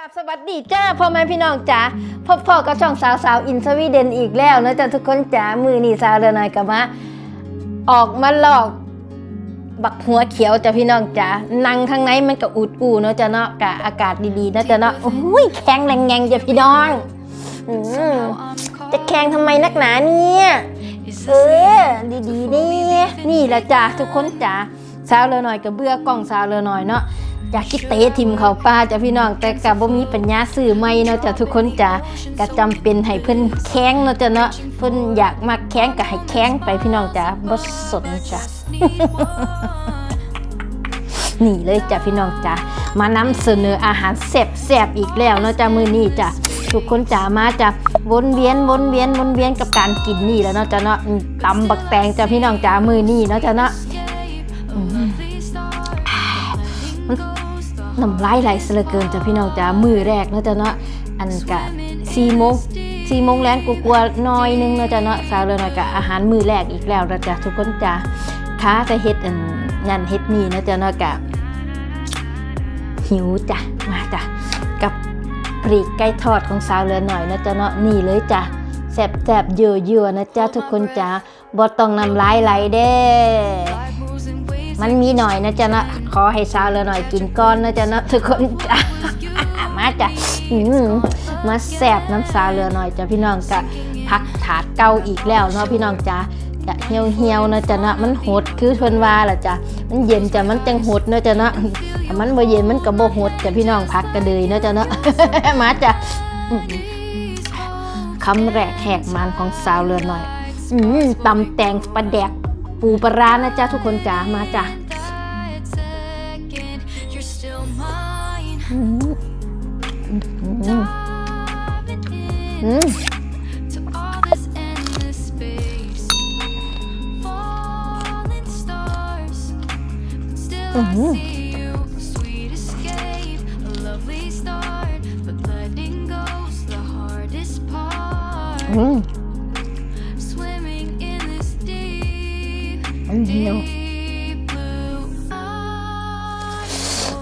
ราบสวัสดีจ้าพ่อแม่พี่น้องจ๋าพบพ่อกับช่องสาวสาวอินสวีเดนอีกแล้วนะจ๊ะทุกคนจ๋ามือนี่สาวเรือน้อยกับมาออกมาหลอก บักหัวเขียวจ้ะพี่น้องจ๋านั่งข้างในมันก็อุดอูเนาะจ้ะเนาะกะอากาศดีๆเนาะจ้ะเนาะโอ้ยแข็งแรงแงงจ้ะพี่น้องอืมจะแข็งทำไมนักหนาเนี่ยเออดีๆนี่นี่แหละจ้ะทุกคนจ๋าสาวเรือน้อยกับเบื่อกล้องสาวเรือน้อยเนาะ อยากคิดเตะทิมเขาป้าจ้ะพี่น้องแต่กับบ่มีปัญญาซื้อไม่เนาะจ้ะทุกคนจ้ะก็จำเป็นให้เพิ่นแข้งเนาะจ้ะเนาะเพิ่นอยากมาแข้งก็ให้แข้งไปพี่น้องจ้ะบ่สนจ้ะนี่เลยจ้ะพี่น้องจ้ะมานำเสนออาหารแซ่บๆอีกแล้วเนาะจ้ะมื้อนี้จ้ะทุกคนจ๋ามาจ้ะวนเวียนวนเวียนวนเวียนกับการกินนี่แล้วเนาะจ้ะเนาะตำบักแตงจ้ะพี่น้องจ๋ามื้อนี้เนาะจ้ะเนาะ น้ำลายไหลเสยเหลือเกินจ้ะพี่น้องจ้ามือแรกเนาะจ้ะเนาะอันกะสี่โมงสี่โมงแรงกลัวๆหน้อยนึงเนาะจ้ะเนาะสาวเลยหน่อยกะอาหารมือแรกอีกแล้วนะจ้ะทุกคนจ้าค้าจะเฮ็ดอันยันเฮ็ดนี่เนาะจ้ะเนาะกะหิวจ้ะมาจ้ะกับปรีกไก่ทอดของสาวเรือหน่อยเนาะจ้ะเนาะนี่เลยจ้ะแซ่บๆเยอะๆนะจ้ะทุกคนจ้าบ่ต้องน้ำลายไหลเด้ มันมีหน่อยนะจ๊ะนะขอให้สาวเลยหน่อยกินก้อนนะจ๊ะนะทุกคนจ้ะมาจ้ะมาแสบน้ำสาวเรือหน่อยจ้ะพี่น้องกะพักถาดเก่าอีกแล้วเนาะพี่น้องจ้ะกะเหี่ยวเหี่ยวนะจ๊ะนะมันหดคือเพิ่นวาล่ะจ้ะมันเย็นจ้ะมันจังหดนะจ๊ะนะถ้ามันบ่เย็นมันก็บ่โหดจ้ะพี่น้องพักกระเดยนะจ๊ะนะมาจ้ะคำแรกแหกมันของสาวเรือหน่อยอืมตำแตงปลาแดก ปูปลาร้านะจ๊ะทุกคนจ๋ามาจ้ะอืมอืมอืมอืมอืม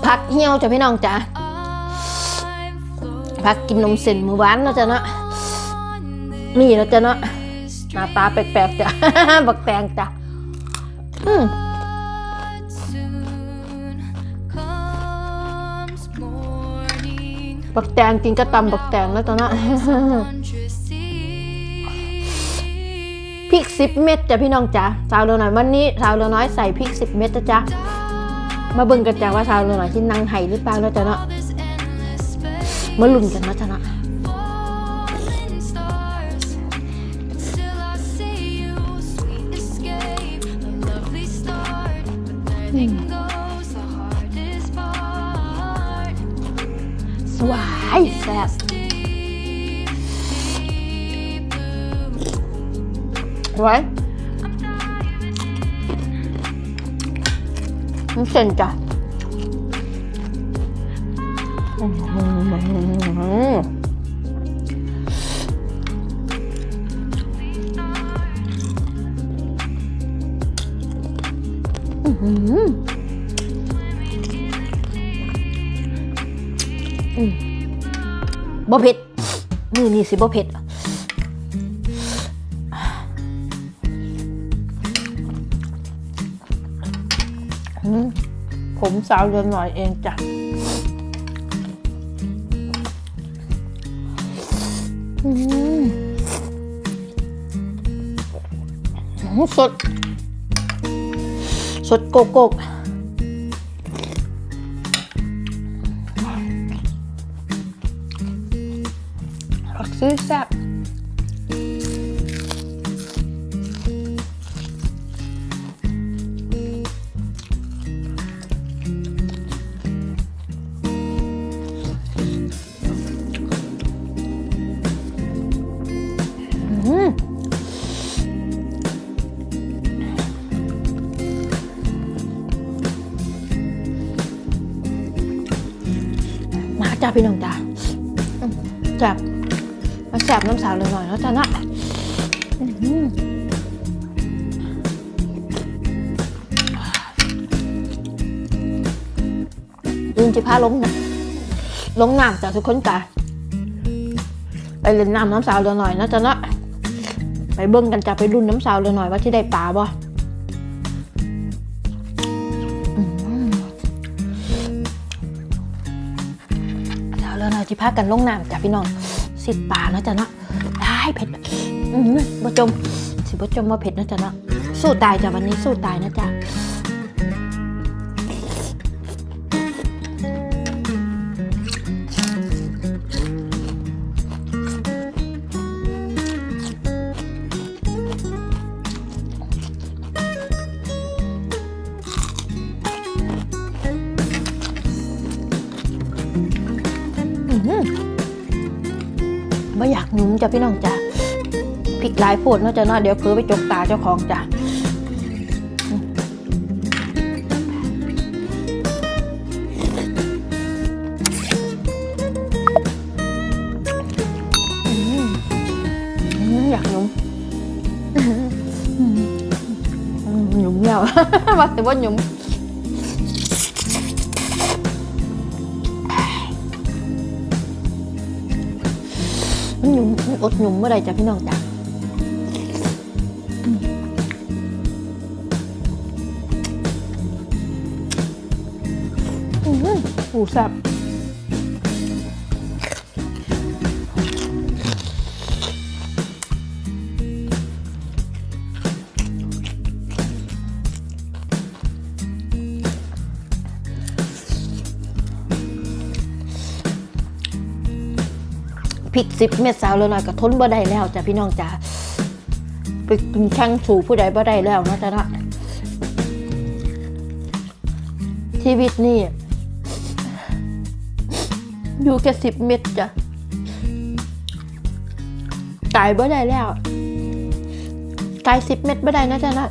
พักเหี่ยวจ้ะพี่น้องจ๋า I'm floating พักกินนมเส้นมือหวานเนาะจ้ะเนาะ on this นี่เนาะจ้ะเนาะหน้าตาแปลกๆจ้ะบักแตงจ้ะอืมบักแตงกินก็ตำบักแตงแล้วจ้ะเนาะพริกสิบเม็ดจ้ะพี่น้องจ๋าสาวเรือหน่อยวันนี้สาวเรือน้อยใส่พริกสิบเม็ดจ้ะจ๊ะ มาเบิ่งกันจ้ะว่าสาวเรือหน่อยที่นั่งไห้หรือเปล่าแล้วจ้ะเนาะ All this endless space. มาลุ้นกันเนาะจ้ะเนาะ Falling stars. Still I see you, sweet escape. A lovely start, but letting go's the hardest part. สวายแซ่บ Deep, deep blue. ว้นเส้นจ้ะอื้อหืออื้อหืออืมบ่เผ็ดมือนี่สิบ่เผ็ดอืม ผมสาวเรือนหน่อยเองจ้ะอืมอืมสด สดโกโก้ผักซื้อแซ่บาจ้าพี่น้องจ้าอืมแซ่บมาแซ่บน้ำสาวเลยหน่อยแล้วจ้านะยืนจิพาล้มนะลงน้ำจ้ะทุกคนจ้ะไปเล่นน้ำน้ำสาวเรือหน่อยนะจ๊ะเนาะไปเบิ้งกันจ้ะไปรุ่นน้ำสาวเรือหน่อยว่าที่ได้ปลาบ่ ที่พากันลงน้ำจ้ะพี่น้องสิบปลานะจ๊ะเนาะได้เผ็ดอืมบ่จม สิบ่จมว่าเผ็ดนะจ๊ะเนาะสู้ตายจ้ะวันนี้สู้ตายนะจ๊ะ หนุ่มจ้ะพี่น้องจ้ะพริกหลายโพดเนาะจ้ะเนาะเดี๋ยวเพื่อไปจกตาเจ้าของจ้ะอยากหนุ่มหนุ่มแล้วว่าแต่ว่าหนุ่ม มันอดหนุ่มเมื่อไรจ้ะพี่น้องจ้ะอือหูสับ ริกสิบเม็ดสาวเลยหน่อยก็ทนบ่ได้แล้วจ้ะพี่น้องจ้ะไปกินแข่งสู่ผู้ใดบ่ได้แล้วนะจ้ะนะชีวิตนี่อยู่แค่สิบเม็ดจ้ะตายบ่ได้แล้วตายสิบเม็ดบ่ได้นะจ๊ะเนะ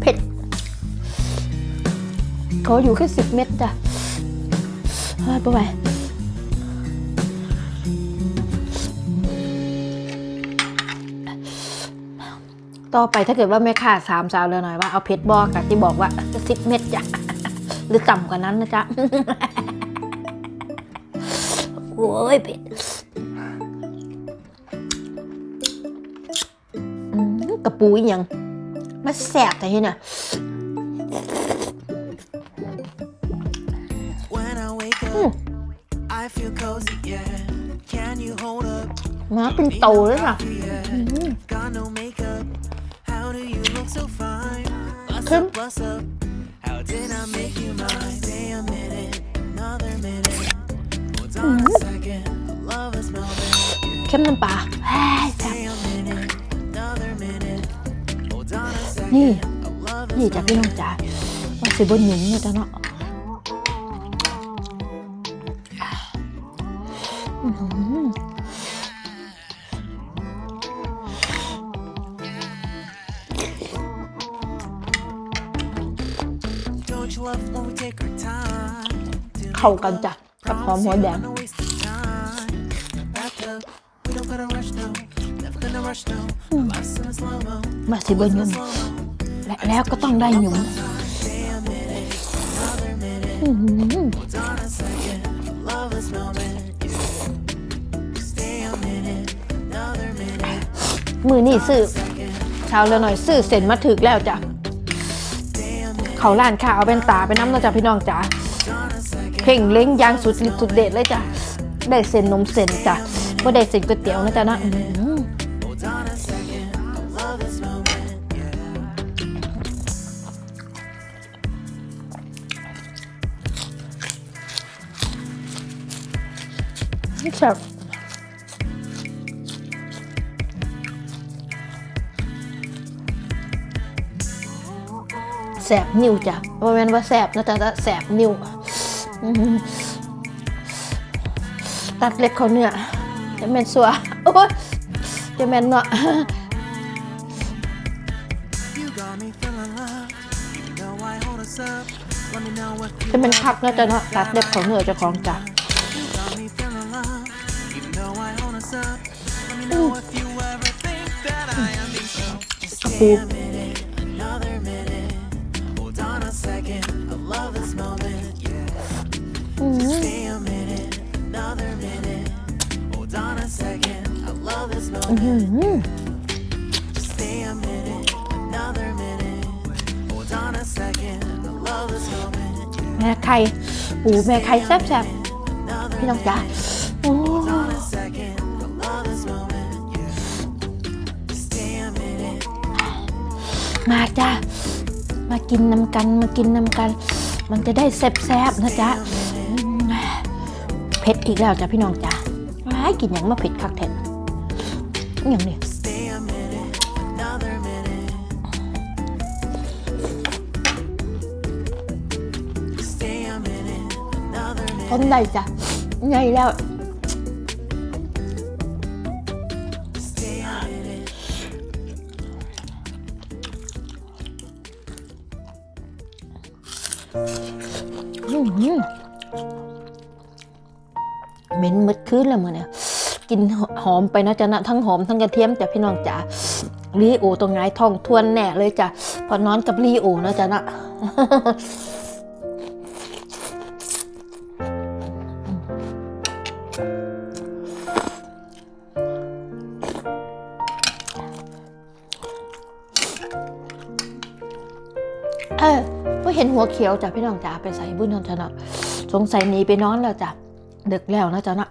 เผ็ดเขาอยู่แค่สิบเม็ดจ้ะเฮ้ยบ่ไห ต่อไปถ้าเกิดว่าแม่ค้าสามสาวเลยหน่อยว่าเอาเพชรบอกกับที่บอกว่าสิบเม็ดจ้ะหรือต่ำกว่านั้นนะจ๊ะโอ้ยเผ็ดอืมกระปูอีหยังมาแสบแต่ที่เนี่ย When I wake Mm. up, I feel cozy, yeah. Can you hold up? มาเป็นโตเลยค่ะ Coffee, yeah. Got no makeup. How do you look so fine? Bust Kim? up, bust up. How did I make you mine? Stay a minute, another minute. Hold on a second. I love the smell of it. Yeah. เข้มน้ำปลาแฮ่แซ่บ Stay a minute, another minute. Hold on a second. Nhi. I love the นี่จ้ะ smell พี่ of น้อง it. จ๋าว่าสิบนหยุมเนี่ยจ้ะเนาะ เข้ากันจ้ะกับหอมหัวแดง มาสิเบอร์ยุ่มและแล้วก็ต้องได้ยุ่มมือนี่ซื้อชาวเรือหน่อยซื้อเซ็นมาถึกแล้วจ้ะเขาล้านข้าเอาเป็นตาไปน้ำนะจ๊ะพี่น้องจ๋า เพ่งเล้งยางสุดฤทธิ์สุดเด็ดเลยจ้ะได้เซ็นนมเซ็นจ้ะว่าได้เซ็นก๋วยเตี๋ยวนะจ๊ะนะอื้อหือ Hold on a second. I love this moment. Yeah. แซ่บแสบนิ้วจ้ะว่าแม่นว่าแสบนะจ๊ะแสบนิ้ว ตัดเล็บเขาเนื้อจะแมนสัวโอ้ยจะแมนเนาะจะเป็นพักนะจ๊ะเนาะตัดเล็บเขาเหนือจ้าของจ้ะ You แม่ไข่อูแม่ไข่แซ่บๆ พี่น้องจ๋าอมาจ้ามากินน้ำกัน มากินน้ำกัน มันจะได้แซ่บๆนะจ๊ะ อีกแล้วจ้ะพี่น้องจ้ะร้ายกินอย่างมาเผ็ดคักแท้อย่างนี้ทนได้จ้ะไงแล้ว嗯ม。 เหม็นมืดคืนแล้วมันเนี่ยกินหอมไปนะจ๊ะนะทั้งหอมทั้งกระเทียมจ้ะพี่น้องจ๋าลีโอตรงไงท้องทวนแน่เลยจ้ะพอนอนกับลีโอนะจ๊ะนะเออก็เห็นหัวเขียวจ้ะพี่น้องจ๋าไปใส่บุญนอนจ้ะเนะสงสัยหนีไปนอนแล้วจ้ะ ดึกแล้วนะจ๊ะนาะ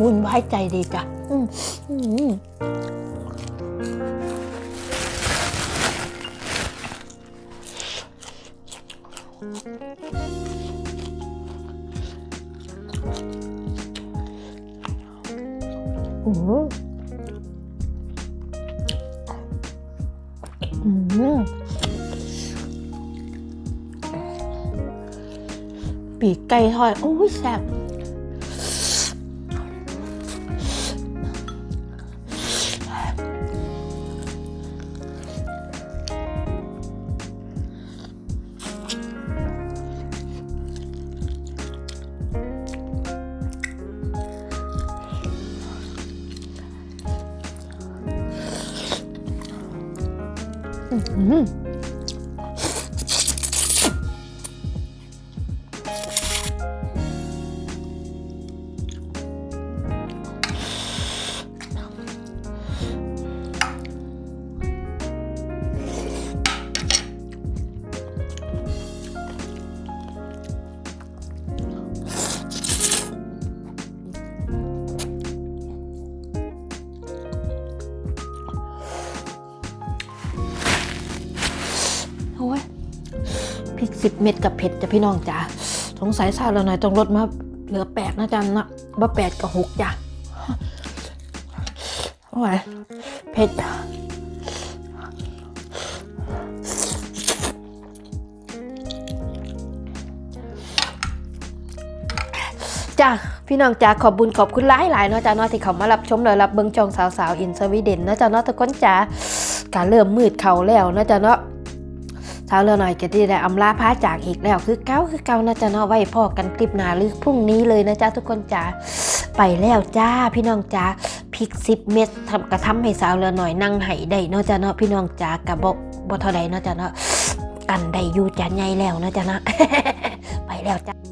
วุ่นวายใจดีจ้ะอืม ปีกไก่ทอ พริกสิบเม็ดกับเผ็ดจ้ะพี่น้องจ๋าสงสัยซาเราหน่อยต้องลดมาเหลือแปดนะจ๊ะนะว่าแปดกับหกจ้ะโอ้ยเผ็ดจ้าพี่น้องจ๋าขอบบุญขอบคุณหลายหลายเนาะจ้าเนาะที่เขามารับชมและรับเบิ่งจองสาวสาวอินสวีเดนเนาะจ้าเนาะทุกคนจ๋าการเริ่มมืดเขาแล้วเนาะจ้าเนาะ เช้าเรือหน่อยก็ที่ได้อำลาพาจากอีกแล้ว คือเก้าคือเก้านะจ๊ะเนาะไว้พ่อกันคลิปหน้าหรือพรุ่งนี้เลยนะจ๊ะทุกคนจ๋าไปแล้วจ้าพี่น้องจ๋าพริกสิบเม็ดทำกระทำให้สาวเรือหน่อยนั่งไห้ได้เนาะจ๊ะเนาะพี่น้องจ๋ากับบบ่เท่าใดเนาะจ๊ะเนาะกันได้อยู่จ้าใหญ่แล้วนะจ๊ะเนาะไปแล้วจ้า